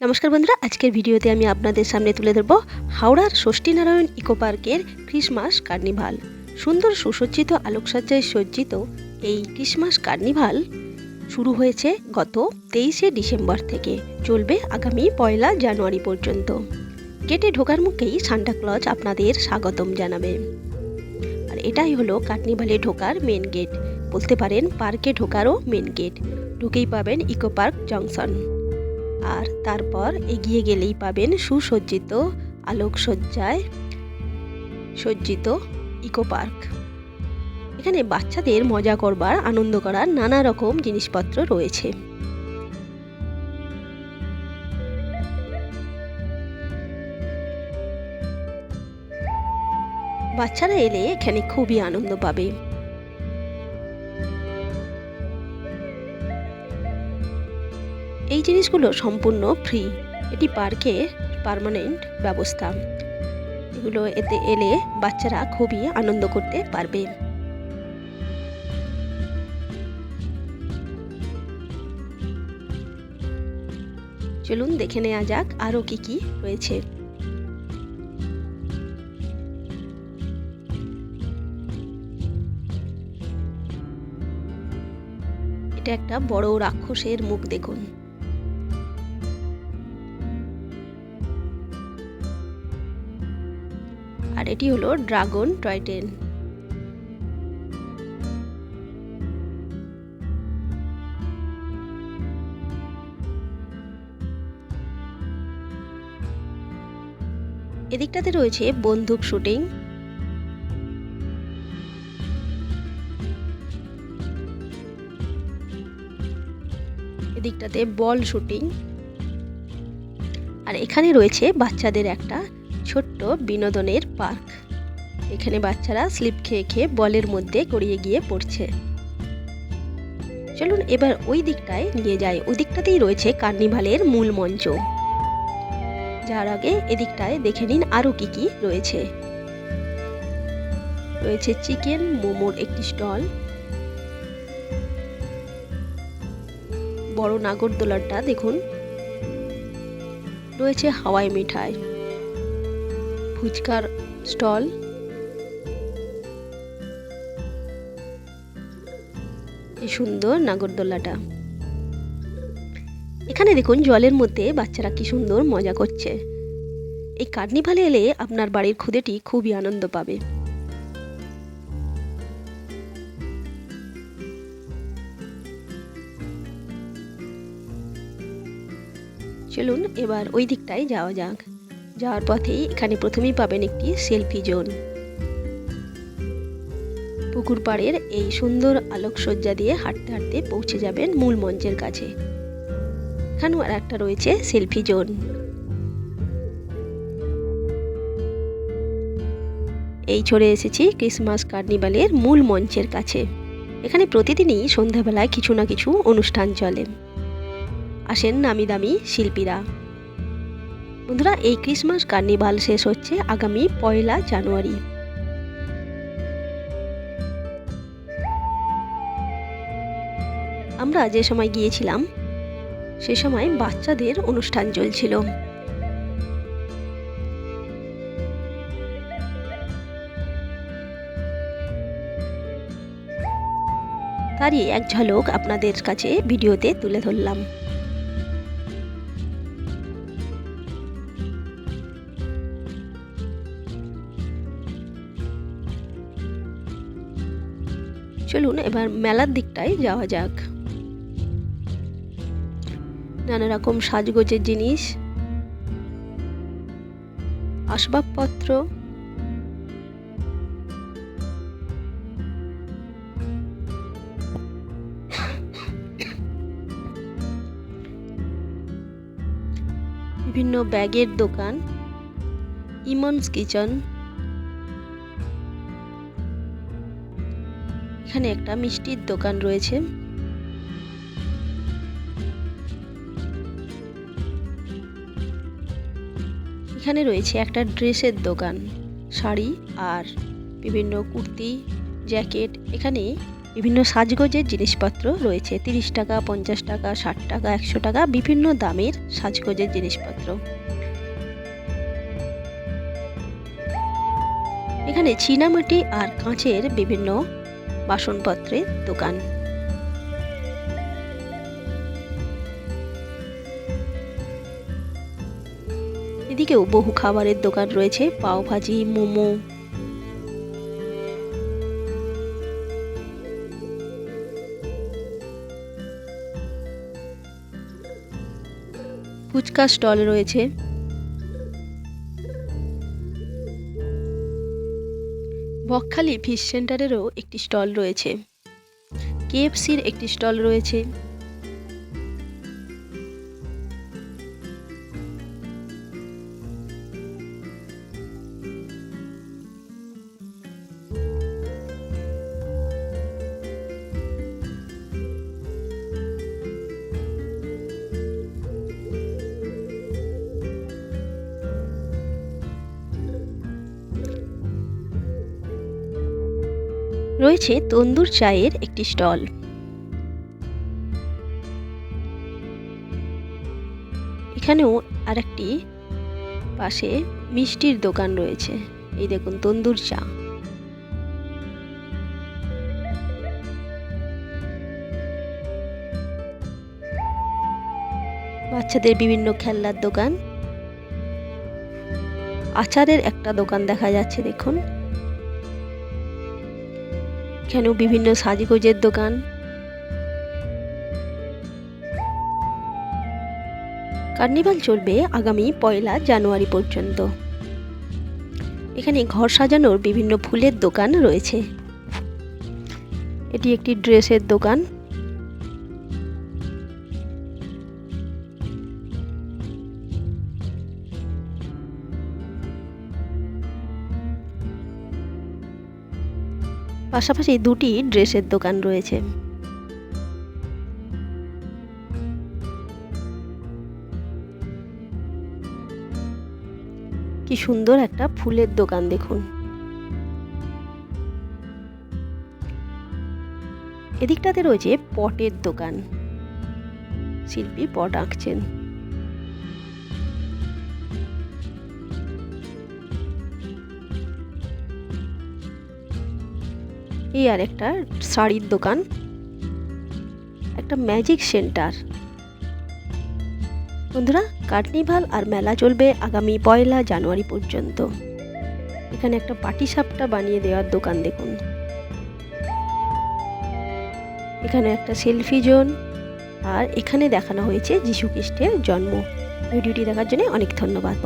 নমস্কার বন্ধুরা, আজকের ভিডিওতে আমি আপনাদের সামনে তুলে ধরবো হাওড়ার ষষ্ঠীনারায়ণ ইকো পার্কের ক্রিসমাস কার্নিভাল। সুন্দর সুসজ্জিত আলোকসজ্জায় সজ্জিত এই ক্রিসমাস কার্নিভাল শুরু হয়েছে গত তেইশে ডিসেম্বর থেকে। চলবে আগামী পয়লা জানুয়ারি পর্যন্ত। গেটে ঢোকার মুখেই সান্টাক্লজ আপনাদের স্বাগতম জানাবে। আর এটাই হলো কার্নিভালে ঢোকার মেন গেট। বলতে পারেন, পার্কে ঢোকারও মেন গেট। ঢুকেই পাবেন ইকো পার্ক জংশন। আর তারপর এগিয়ে গেলেই পাবেন সুসজ্জিত আলোকসজ্জায় সজ্জিত ইকো পার্ক। এখানে বাচ্চাদের মজা করবার, আনন্দ করার নানা রকম জিনিসপত্র রয়েছে। বাচ্চারা এলে এখানে খুবই আনন্দ পাবে। জিনিসগুলো সম্পূর্ণ ফ্রি এটি পার্কে পার্মানেন্ট ব্যবস্থা। এগুলো এতে এলে বাচ্চারা খুবই আনন্দ করতে পারবে। চলুন দেখে নেওয়া যাক আরও কি কি রয়েছে। এটা একটা বড় রাক্ষসের মুখ দেখুন। আর এটি হলো ড্রাগন টয় ট্রেন এদিকটাতে রয়েছে বন্দুক শুটিং। এদিকটাতে বল শুটিং। আর এখানে রয়েছে বাচ্চাদের একটা ছোট্ট বিনোদনের পার্ক। এখানে বাচ্চারা স্লিপ খেয়ে খেয়ে বলের মধ্যে গড়িয়ে গিয়ে পড়ছে। চলুন এবার ওই দিকটায় নিয়ে যাই। ওই দিকটাতেই রয়েছে কার্নিভালের মূল মঞ্চ। যার আগে এদিকটায় দেখে নিন আরও কি কি রয়েছে। রয়েছে চিকেন, মোমোর একটি স্টল। বড় নাগরদোলাটা দেখুন। রয়েছে হাওয়াই মিঠাই। ফুচকার স্টল। সুন্দর নাগরদোল্লাটা এখানে দেখুন জলের মধ্যে বাচ্চারা কি সুন্দর মজা করছে। এই কার্নিভালে এলে আপনার বাড়ির খুদেটি খুবই আনন্দ পাবে। চলুন এবার ওই দিকটায় যাওয়া যাক। যাওয়ার পথেই এখানে প্রথমেই পাবেন একটি সেলফি জোন। পুকুর পাড়ের এই সুন্দর আলোকসজ্জা দিয়ে হাঁটতে হাঁটতে পৌঁছে যাবেন মূল মঞ্চের কাছে। এখানেও আর একটা রয়েছে সেলফি জোন। এই চড়ে এসেছি ক্রিসমাস কার্নিভালের মূল মঞ্চের কাছে। এখানে প্রতিদিনই সন্ধ্যাবেলায় কিছু না কিছু অনুষ্ঠান চলে। আসেন নামি দামি শিল্পীরা। বন্ধুরা, এই ক্রিসমাস কার্নিভাল শেষ হচ্ছে আগামী পয়লা জানুয়ারি। আমরা যে সময় গিয়েছিলাম, সে সময় বাচ্চাদের অনুষ্ঠান চলছিল। তারই এক ঝলক আপনাদের কাছে ভিডিওতে তুলে ধরলাম। চলুন এবার মেলার দিকটায় যাওয়া যাক। নানা রকম সাজগোজের জিনিস, আসবাবপত্র, বিভিন্ন ব্যাগের দোকান, ইমনস কিচেন এখানে একটা মিষ্টির দোকান রয়েছে। এখানে রয়েছে একটা ড্রেসের দোকান, শাড়ি আর বিভিন্ন কুর্তি, জ্যাকেট। এখানে বিভিন্ন সাজগোজের জিনিসপত্র রয়েছে, তিরিশ টাকা, পঞ্চাশ টাকা, ষাট টাকা, একশো টাকা, বিভিন্ন দামের সাজগোজের জিনিসপত্র। এখানে চীনামাটি আর কাঁচের বিভিন্ন বাসনপত্রের দোকান। এদিকেও বহু খাবারের দোকান রয়েছে পাও ভাজি মোমো। ফুচকা স্টল রয়েছে। বকখালি ফিশ সেন্টারেরও একটি স্টল রয়েছে। কেএফসির একটি স্টল রয়েছে। রয়েছে তন্দুর চায়ের একটি স্টল। এখানেও আরেকটি পাশে মিষ্টির দোকান রয়েছে। এই দেখুন, তন্দুর চা। বাচ্চাদের বিভিন্ন খেলনার দোকান। আচারের একটা দোকান দেখা যাচ্ছে, দেখুন। এখানেও বিভিন্ন সাজগোজের দোকান? কার্নিভাল চলবে আগামী পয়লা জানুয়ারি পর্যন্ত। এখানে ঘর সাজানোর বিভিন্ন ফুলের দোকান রয়েছে। এটি একটি ড্রেসের দোকান। পাশাপাশি দুটি ড্রেসের দোকান রয়েছে। কি সুন্দর একটা ফুলের দোকান দেখুন। এদিকটাতে রয়েছে পটের দোকান। শিল্পী পট আঁকছেন। এই আর একটা শাড়ির দোকান। একটা ম্যাজিক সেন্টার বন্ধুরা কার্নিভাল আর মেলা চলবে আগামী পয়লা জানুয়ারি পর্যন্ত। এখানে একটা পাটিসাপটা বানিয়ে দেওয়ার দোকান দেখুন। এখানে একটা সেলফি জোন আর এখানে দেখানো হয়েছে যীশু খ্রিস্টের জন্ম। ভিডিওটি দেখার জন্য অনেক ধন্যবাদ।